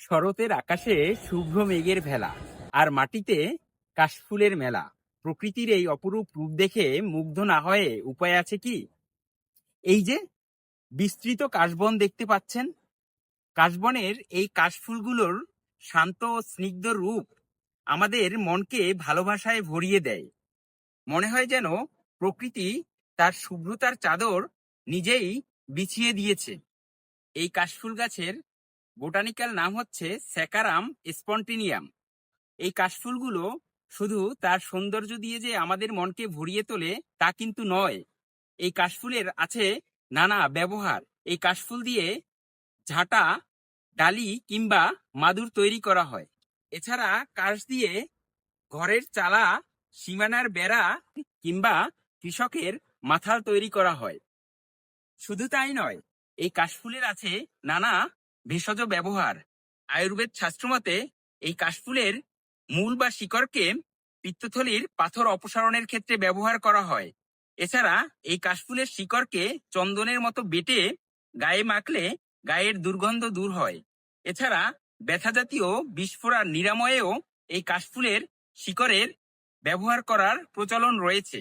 শরতের আকাশে শুভ্র মেঘের ভেলা আর মাটিতে কাশফুলের মেলা। প্রকৃতির এই অপরূপ রূপ দেখে মুগ্ধ না হয়ে উপায় আছে কি? এই যে বিস্তৃত কাশবন দেখতে পাচ্ছেন। কাশবনের এই কাশফুলগুলোর শান্ত স্নিগ্ধ রূপ আমাদের মনকে ভালোবাসায় ভরিয়ে দেয়। মনে হয় যেন প্রকৃতি তার শুভ্রতার চাদর নিজেই বিছিয়ে দিয়েছে। এই কাশফুল গাছের বোটানিক্যাল নাম হচ্ছে স্যাকারাম স্পন্টিনিয়াম। এই কাশফুলগুলো শুধু তার সৌন্দর্য দিয়ে যে আমাদের মনকে ভরিয়ে তোলে, তা কিন্তু নয়। এই কাশফুলের আছে নানা ব্যবহার। এই কাশফুল দিয়ে ঝাঁটা, ডালি কিংবা মাদুর তৈরি করা হয়। এছাড়া কাশ দিয়ে ঘরের চালা, সীমানার বেড়া কিংবা কৃষকের মাথাল তৈরি করা হয়। শুধু তাই নয়, এই কাশফুলের আছে নানা ভেষজ ব্যবহার। আয়ুর্বেদ শাস্ত্রমতে এই কাশফুলের মূল বা শিকড়কে পিত্তথলির পাথর অপসারণের ক্ষেত্রে ব্যবহার করা হয়। এছাড়া, এই কাশফুলের শিকড়কে চন্দনের মতো বেটে গায়ে মাখলে গায়ের দুর্গন্ধ দূর হয়। এছাড়া ব্যথা জাতীয় বিস্ফোরার নিরাময়েও এই কাশফুলের শিকড়ের ব্যবহার করার প্রচলন রয়েছে।